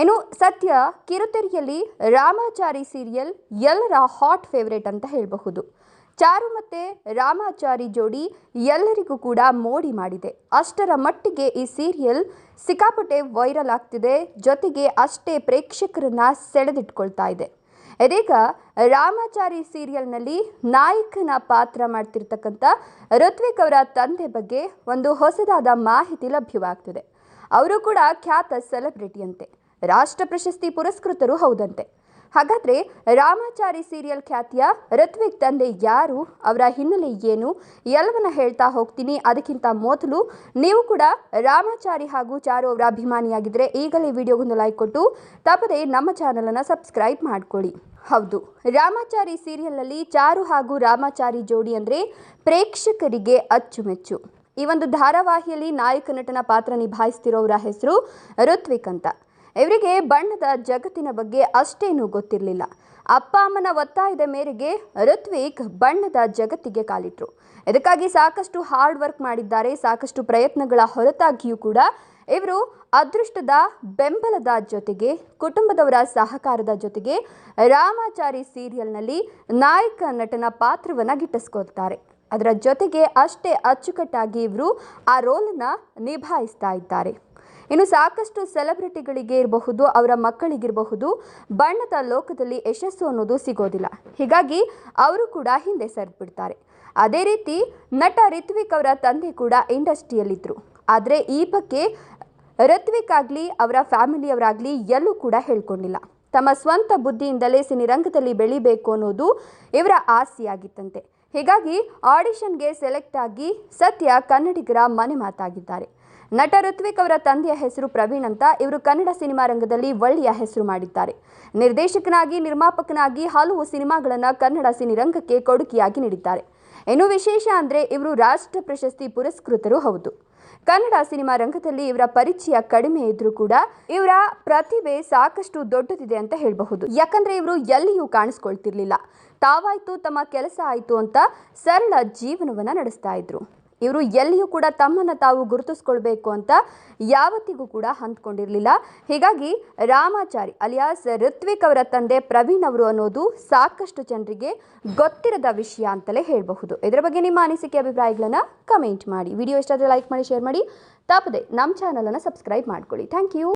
ಇನ್ನು ಸದ್ಯ ಕಿರುತೆರೆಯಲ್ಲಿ ರಾಮಾಚಾರಿ ಸೀರಿಯಲ್ ಎಲ್ಲರ ಹಾಟ್ ಫೇವ್ರೇಟ್ ಅಂತ ಹೇಳಬಹುದು. ಚಾರು ಮತ್ತೆ ರಾಮಾಚಾರಿ ಜೋಡಿ ಎಲ್ಲರಿಗೂ ಕೂಡ ಮೋಡಿ ಮಾಡಿದೆ. ಅಷ್ಟರ ಮಟ್ಟಿಗೆ ಈ ಸೀರಿಯಲ್ ಸಿಕ್ಕಾಪಟ್ಟೆ ವೈರಲ್ ಆಗ್ತಿದೆ. ಜೊತೆಗೆ ಅಷ್ಟೇ ಪ್ರೇಕ್ಷಕರನ್ನ ಸೆಳೆದಿಟ್ಕೊಳ್ತಾ ಇದೆ. ಇದೀಗ ರಾಮಾಚಾರಿ ಸೀರಿಯಲ್ನಲ್ಲಿ ನಾಯಕನ ಪಾತ್ರ ಮಾಡ್ತಿರ್ತಕ್ಕಂಥ ಋತ್ವಿಕ್ ಅವರ ತಂದೆ ಬಗ್ಗೆ ಒಂದು ಹೊಸದಾದ ಮಾಹಿತಿ ಲಭ್ಯವಾಗ್ತಿದೆ. ಅವರು ಕೂಡ ಖ್ಯಾತ ಸೆಲೆಬ್ರಿಟಿಯಂತೆ ರಾಷ್ಟ್ರ ಪ್ರಶಸ್ತಿ ಪುರಸ್ಕೃತರು ಹೌದಂತೆ. ಹಾಗಾದ್ರೆ ರಾಮಾಚಾರಿ ಸೀರಿಯಲ್ ಖ್ಯಾತಿಯ ಋತ್ವಿಕ್ ತಂದೆ ಯಾರು? ಅವರ ಹಿನ್ನೆಲೆ ಏನು? ಎಲ್ಲವನ್ನ ಹೇಳ್ತಾ ಹೋಗ್ತೀನಿ. ಅದಕ್ಕಿಂತ ಮೊದಲು ನೀವು ಕೂಡ ರಾಮಾಚಾರಿ ಹಾಗೂ ಚಾರು ಅವರ ಅಭಿಮಾನಿಯಾಗಿದ್ದರೆ ಈಗಲೇ ವಿಡಿಯೋಗೊಂದು ಲೈಕ್ ಕೊಟ್ಟು ತಪ್ಪದೆ ನಮ್ಮ ಚಾನಲನ್ನು ಸಬ್ಸ್ಕ್ರೈಬ್ ಮಾಡ್ಕೊಳ್ಳಿ. ಹೌದು, ರಾಮಾಚಾರಿ ಸೀರಿಯಲ್ನಲ್ಲಿ ಚಾರು ಹಾಗೂ ರಾಮಾಚಾರಿ ಜೋಡಿ ಅಂದರೆ ಪ್ರೇಕ್ಷಕರಿಗೆ ಅಚ್ಚುಮೆಚ್ಚು. ಈ ಒಂದು ಧಾರಾವಾಹಿಯಲ್ಲಿ ನಾಯಕ ನಟನ ಪಾತ್ರ ನಿಭಾಯಿಸ್ತಿರೋವರ ಹೆಸರು ಋತ್ವಿಕ್ ಅಂತ. ಇವರಿಗೆ ಬಣ್ಣದ ಜಗತ್ತಿನ ಬಗ್ಗೆ ಅಷ್ಟೇನೂ ಗೊತ್ತಿರಲಿಲ್ಲ. ಅಪ್ಪ ಅಮ್ಮನ ಒತ್ತಾಯದ ಮೇರೆಗೆ ಋತ್ವಿಕ್ ಬಣ್ಣದ ಜಗತ್ತಿಗೆ ಕಾಲಿಟ್ರು. ಇದಕ್ಕಾಗಿ ಸಾಕಷ್ಟು ಹಾರ್ಡ್ ವರ್ಕ್ ಮಾಡಿದ್ದಾರೆ, ಸಾಕಷ್ಟು ಪ್ರಯತ್ನಗಳ ಹೊರತಾಗಿಯೂ ಕೂಡ ಇವರು ಅದೃಷ್ಟದ ಬೆಂಬಲದ ಜೊತೆಗೆ, ಕುಟುಂಬದವರ ಸಹಕಾರದ ಜೊತೆಗೆ ರಾಮಾಚಾರಿ ಸೀರಿಯಲ್ನಲ್ಲಿ ನಾಯಕ ನಟನ ಪಾತ್ರವನ್ನು ಗಿಟ್ಟಿಸ್ಕೊಳ್ತಾರೆ. ಅದರ ಜೊತೆಗೆ ಅಷ್ಟೇ ಅಚ್ಚುಕಟ್ಟಾಗಿ ಇವರು ಆ ರೋಲನ್ನು ನಿಭಾಯಿಸ್ತಾ ಇದ್ದಾರೆ. ಇನ್ನು ಸಾಕಷ್ಟು ಸೆಲೆಬ್ರಿಟಿಗಳಿಗೆ ಇರಬಹುದು, ಅವರ ಮಕ್ಕಳಿಗಿರಬಹುದು, ಬಣ್ಣದ ಲೋಕದಲ್ಲಿ ಯಶಸ್ಸು ಅನ್ನೋದು ಸಿಗೋದಿಲ್ಲ. ಹೀಗಾಗಿ ಅವರು ಕೂಡ ಹಿಂದೆ ಸರಿದ್ಬಿಡ್ತಾರೆ. ಅದೇ ರೀತಿ ನಟ ರಿತ್ವಿಕ್ ಅವರ ತಂದೆ ಕೂಡ ಇಂಡಸ್ಟ್ರಿಯಲ್ಲಿದ್ದರು ಆದರೆ ಈ ಬಗ್ಗೆ ಋತ್ವಿಕ್ ಆಗಲಿ, ಅವರ ಫ್ಯಾಮಿಲಿಯವರಾಗಲಿ ಎಲ್ಲೂ ಕೂಡ ಹೇಳ್ಕೊಂಡಿಲ್ಲ. ತಮ್ಮ ಸ್ವಂತ ಬುದ್ಧಿಯಿಂದಲೇ ಸಿನಿರಂಗದಲ್ಲಿ ಬೆಳಿಬೇಕು ಅನ್ನೋದು ಇವರ ಆಸೆಯಾಗಿತ್ತಂತೆ. ಹೀಗಾಗಿ ಆಡಿಷನ್ಗೆ ಸೆಲೆಕ್ಟ್ ಆಗಿ ಸತ್ಯ ಕನ್ನಡಿಗರ ಮನೆ ಮಾತಾಗಿದ್ದಾರೆ. ನಟ ಋತ್ವಿಕ್ ಅವರ ತಂದೆಯ ಹೆಸರು ಪ್ರವೀಣ್ ಅಂತ ಇವರು ಕನ್ನಡ ಸಿನಿಮಾ ರಂಗದಲ್ಲಿ ಒಳ್ಳೆಯ ಹೆಸರು ಮಾಡಿದ್ದಾರೆ. ನಿರ್ದೇಶಕನಾಗಿ, ನಿರ್ಮಾಪಕನಾಗಿ ಹಲವು ಸಿನಿಮಾಗಳನ್ನು ಕನ್ನಡ ಸಿನಿರಂಗಕ್ಕೆ ಕೊಡುಗೆಯಾಗಿ ನೀಡಿದ್ದಾರೆ. ಇನ್ನು ವಿಶೇಷ ಅಂದರೆ ಇವರು ರಾಷ್ಟ್ರ ಪ್ರಶಸ್ತಿ ಪುರಸ್ಕೃತರು ಹೌದು. ಕನ್ನಡ ಸಿನಿಮಾ ರಂಗದಲ್ಲಿ ಇವರ ಪರಿಚಯ ಕಡಿಮೆ ಇದ್ರೂ ಕೂಡ ಇವರ ಪ್ರತಿಭೆ ಸಾಕಷ್ಟು ದೊಡ್ಡದಿದೆ ಅಂತ ಹೇಳಬಹುದು. ಯಾಕಂದ್ರೆ ಇವರು ಎಲ್ಲಿಯೂ ಕಾಣಿಸ್ಕೊಳ್ತಿರ್ಲಿಲ್ಲ. ತಾವಾಯ್ತು, ತಮ್ಮ ಕೆಲಸ ಆಯಿತು ಅಂತ ಸರಳ ಜೀವನವನ್ನ ನಡೆಸ್ತಾ ಇದ್ರು. ಇವರು ಎಲ್ಲಿಯೂ ಕೂಡ ತಮ್ಮನ್ನು ತಾವು ಗುರುತಿಸ್ಕೊಳ್ಬೇಕು ಅಂತ ಯಾವತ್ತಿಗೂ ಕೂಡ ಹಂತ್ಕೊಂಡಿರಲಿಲ್ಲ ಹೀಗಾಗಿ ರಾಮಾಚಾರಿ ಅಲಿಯಾಸ್ ಋತ್ವಿಕ್ ಅವರ ತಂದೆ ಪ್ರವೀಣ್ ಅವರು ಅನ್ನೋದು ಸಾಕಷ್ಟು ಜನರಿಗೆ ಗೊತ್ತಿರದ ವಿಷಯ ಅಂತಲೇ ಹೇಳಬಹುದು. ಇದರ ಬಗ್ಗೆ ನಿಮ್ಮ ಅನಿಸಿಕೆ, ಅಭಿಪ್ರಾಯಗಳನ್ನು ಕಮೆಂಟ್ ಮಾಡಿ. ವಿಡಿಯೋ ಇಷ್ಟಾದರೆ ಲೈಕ್ ಮಾಡಿ ಶೇರ್ ಮಾಡಿ. ತಪ್ಪದೆ ನಮ್ಮ ಚಾನಲನ್ನು ಸಬ್ಸ್ಕ್ರೈಬ್ ಮಾಡ್ಕೊಳ್ಳಿ. Thank you